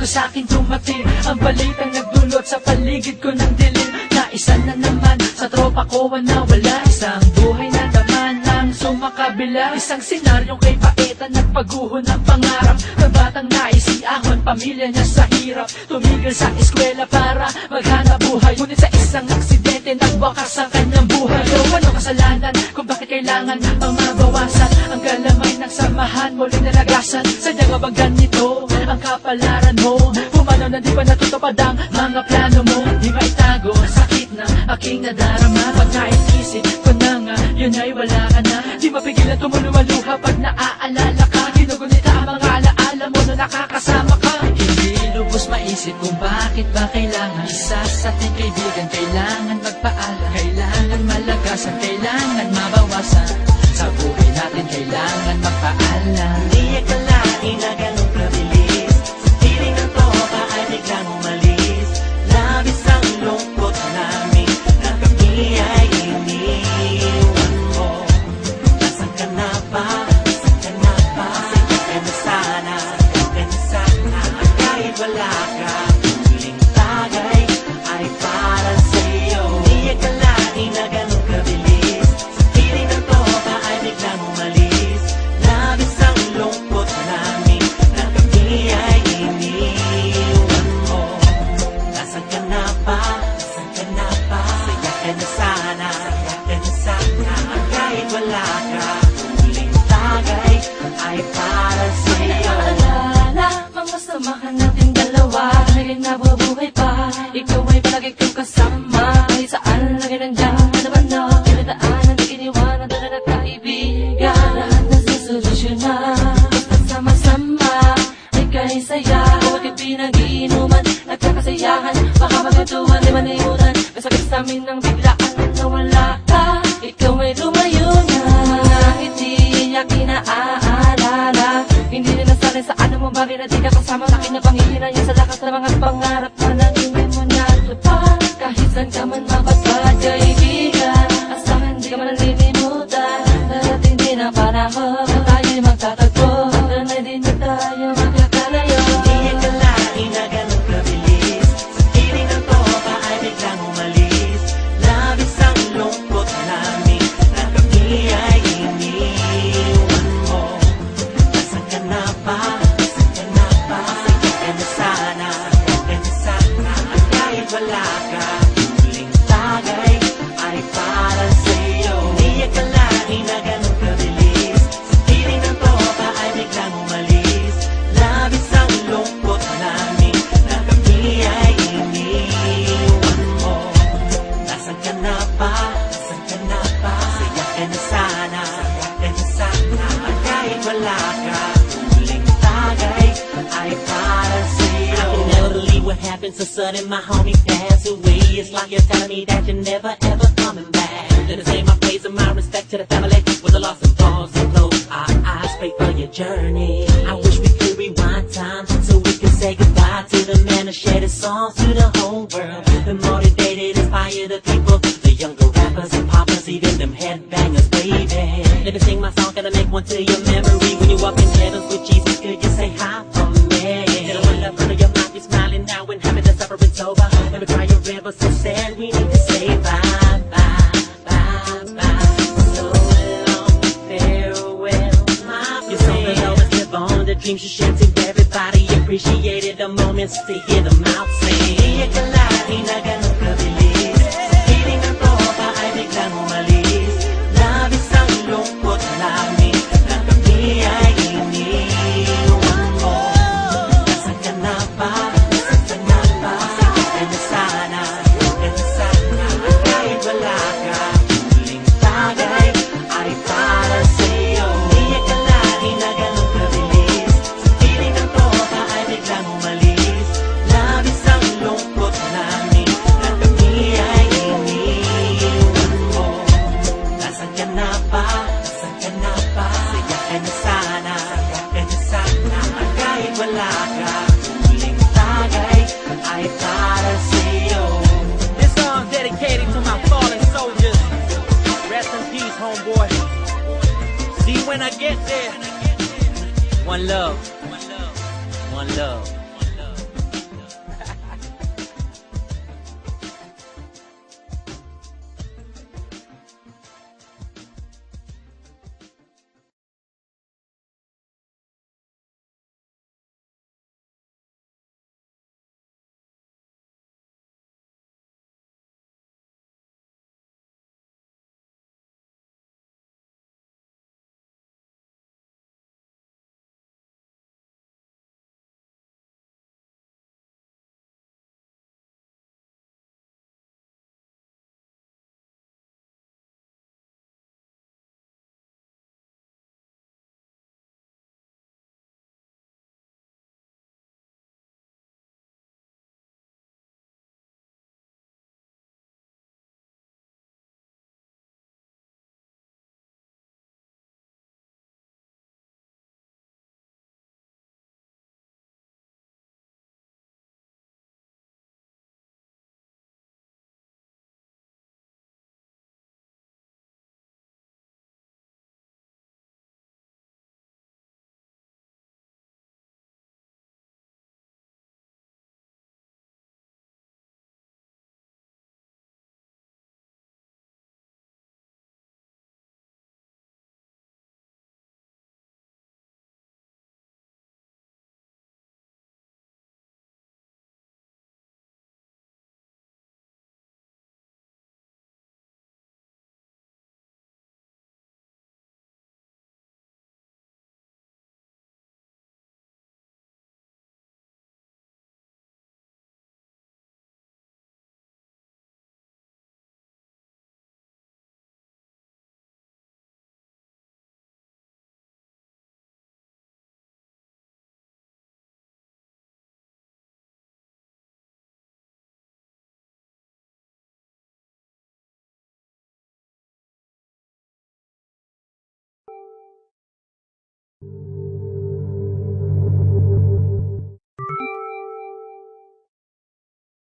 bago sa akin dumating. Ang balitang nagdulot sa paligid ko ng dilim. Na isa na naman sa tropa ko na wala. Isang buhay na daman ng sumakabila. Isang senaryong kay Paeta nagpaguho ng pangarap. Ng batang naisiahon, pamilya niya sa hirap. Tumigil sa eskwela para maghanap buhay. Ngunit sa isang aksidente nagwakas ang kanyang buhay. So ano kasalanan kung bakit kailangan pang mabawasan Ang galamay ng samahan muling nalagasan. Sadya nga bang ganito ang kapalaran mo. Pumano na di pa natutupad ang mga plano mo. Di maitago ang sakit na aking nadarama. Pag naisisip ko na nga yun ay wala ka na. Di mapigilan tumulumaluha pag naaalala ka. Ginugunita ang mga alaala mo na nakakasama ka. Hindi lubos maisip kung bakit ba kailangan Isa sa ating kaibigan sana na sana Kahit wala ka. Huling tagay ay para sa'yo. Naalala, mga samahan nating dalawa Lagi nabubuhay pa. Ikaw ay palagi kong kasama Kahit saan lagi nandiyan. Ba na? Kailanaan ang di iniwanan Dala na kaibigan. Lahat na susolusyonan sama-sama Ay kahit saya. Huwag yung pinag-iinuman Nagkakasayahan Baka magatuhan Di manimunan Kasakit sa amin ng biglaan sa mo bagay na di ka kasama Sa akin na panghihina niya sa lakas ng mga pangarap Na nangingin mo na pa Kahit saan ka man mapagpad kahit what so sudden My homie passed away It's like you're telling me that you're never ever coming back. Let me say my praise and my respect to the family. With the loss and falls and close our eyes Pray for your journey. I wish we could rewind time So we could say goodbye to the man who shared his songs to the whole world river so sad, we need to say bye, bye, bye, bye. So long, farewell, my friend. Your song will always live on, the dreams you shared to everybody Appreciated the moments to hear them out sing para sa'yo This song's dedicated to my fallen soldiers. Rest in peace, homeboy. See when I get there. One love. One love.